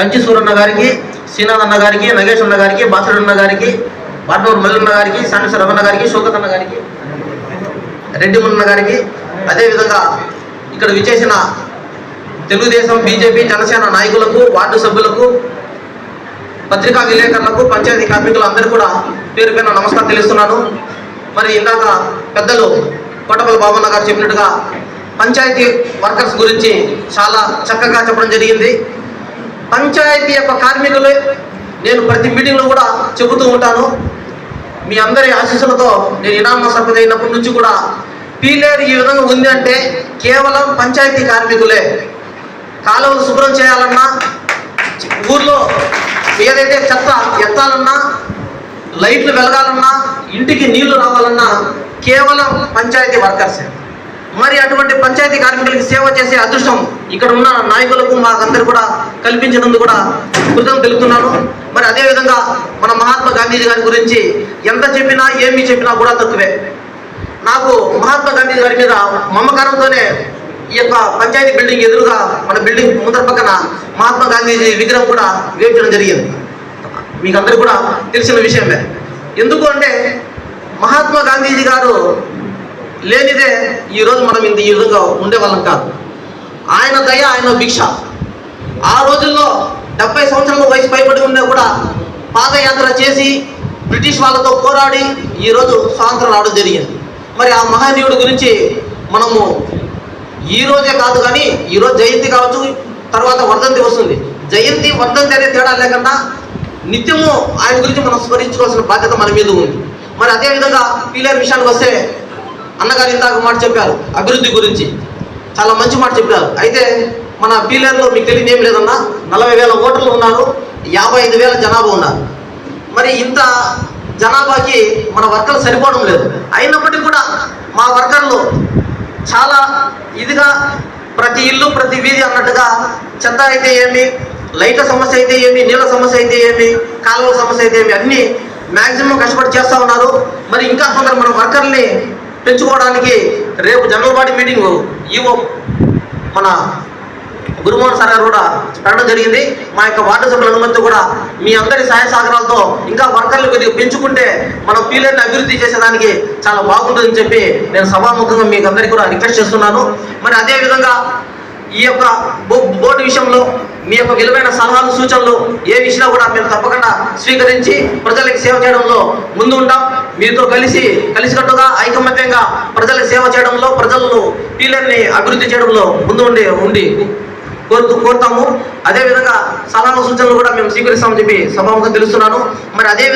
కంచి సూరన్న గారికి శ్రీనాథ్ అన్న గారికి నగేష్ అన్న గారికి బాసుడు అన్న గారికి బాటూరు మల్లన్న గారికి సాంబేశ్వర రమణ గారికి శోకత్ అన్న గారికి రెడ్డి మున్న గారికి అదేవిధంగా ఇక్కడ విచేసిన తెలుగుదేశం బీజేపీ జనసేన నాయకులకు వార్డు సభ్యులకు పత్రికా విలేకరులకు పంచాయతీ కార్మికులు అందరూ కూడా పేరు పైన నమస్కారం తెలుస్తున్నాను. మరి ఇందాక పెద్దలు కొట్టపల్లి బాబన్న గారు చెప్పినట్టుగా పంచాయతీ వర్కర్స్ గురించి చాలా చక్కగా చెప్పడం జరిగింది. పంచాయతీ యొక్క కార్మికులు. నేను ప్రతి మీటింగ్లో కూడా చెబుతూ ఉంటాను. మీ అందరి ఆశీస్సులతో నేను ఇనామ సభ్యులు అయినప్పటి నుంచి కూడా పీలేరు ఈ విధంగా ఉంది అంటే కేవలం పంచాయతీ కార్మికులే. కాలువలు శుభ్రం చేయాలన్నా ఊర్లో ఏదైతే చెత్త ఎత్తాలన్నా లైట్లు వెలగాలన్నా ఇంటికి నీళ్ళు రావాలన్నా కేవలం పంచాయతీ వర్కర్సే. మరి అటువంటి పంచాయతీ కార్మికులకి సేవ చేసే అదృష్టం ఇక్కడ ఉన్న నాయకులకు మాకందరు కూడా కల్పించినందుకు కూడా కృతజ్ఞతలు తెలుపుతున్నాను. మరి అదేవిధంగా మన మహాత్మా గాంధీజీ గారి గురించి ఎంత చెప్పినా ఏమి చెప్పినా కూడా తక్కువే. నాకు మహాత్మా గాంధీ గారి మీద మమకారంతోనే ఈ యొక్క పంచాయతీ బిల్డింగ్ ఎదురుగా మన బిల్డింగ్ ముందర పక్కన మహాత్మా గాంధీజీ విగ్రహం కూడా వేయించడం జరిగింది. మీకు అందరూ కూడా తెలిసిన విషయమే. ఎందుకు అంటే మహాత్మా గాంధీజీ గారు లేనిదే ఈరోజు మనం ఇంత ఈ విధంగా ఉండేవాళ్ళం కాదు. ఆయన దయ ఆయన భిక్ష. ఆ రోజుల్లో డెబ్బై సంవత్సరాల వయసు పైబడి ఉన్నా కూడా పాదయాత్ర చేసి బ్రిటిష్ వాళ్ళతో పోరాడి ఈరోజు స్వాతంత్రం రావడం జరిగింది. మరి ఆ మహనీయుడి గురించి మనము ఈ రోజే కాదు కానీ ఈరోజు జయంతి కావచ్చు తర్వాత వర్ధంతి వస్తుంది. జయంతి వర్ధంతి అనే తేడా లేకుండా నిత్యము ఆయన గురించి మనం స్మరించుకోవాల్సిన బాధ్యత మన మీద ఉంది. మరి అదేవిధంగా పీలర్ విషయానికి వస్తే అన్నగారు ఇందాక మాట చెప్పారు అభివృద్ధి గురించి. చాలా మంచి మాట చెప్పారు. అయితే మన పీలర్లో మీకు తెలియదు ఏం లేదన్నా నలభై వేల ఓటర్లు ఉన్నారు యాభై ఐదు వేల జనాభా ఉన్నారు. మరి ఇంత జనాభాకి మన వర్కర్లు సరిపోవడం లేదు. అయినప్పటికీ కూడా మా వర్కర్లు చాలా ఇదిగా ప్రతి ఇల్లు ప్రతి వీధి అన్నట్టుగా చెత్త అయితే ఏమి లైట్ల సమస్య అయితే ఏమి నీళ్ళ సమస్య అయితే ఏమి కాలువల సమస్య అయితే ఏమి అన్నీ మ్యాక్సిమం కష్టపడి చేస్తూ ఉన్నారు. మరి ఇంకా కొందరు మన వర్కర్ని పెంచుకోవడానికి రేపు జనరల్ బాడీ మీటింగ్ ఈవో మన గురుమోహన్ సార్ గారు కూడా పెట్టడం జరిగింది. మా యొక్క వార్డు సభ్యుల అనుమతి కూడా మీ అందరి సహాయ సహకారాలతో ఇంకా వర్కర్లు కొద్దిగా పెంచుకుంటే మనం పీలర్ని అభివృద్ధి చేసేదానికి చాలా బాగుంటుందని చెప్పి నేను సభాముఖంగా మీకు అందరికీ కూడా రిక్వెస్ట్ చేస్తున్నాను. మరి అదేవిధంగా ఈ యొక్క బో- బోర్డు విషయంలో మీ యొక్క విలువైన సలహాలు సూచనలు ఏ విషయంలో కూడా మేము తప్పకుండా స్వీకరించి ప్రజలకు సేవ చేయడంలో ముందు ఉంటాం మీతో కలిసి కలిసికట్టుగా ఐకమత్యంగా ప్రజల సేవ చేయడంలో ప్రజలను పీలర్ని అభివృద్ధి చేయడంలో ముందు ఉండి ఉండి కోరుతూ కోరుతాము. అదేవిధంగా సలహా సూచనలు కూడా మేము స్వీకరిస్తామని చెప్పి సభాముఖం తెలుస్తున్నాను. మరి అదే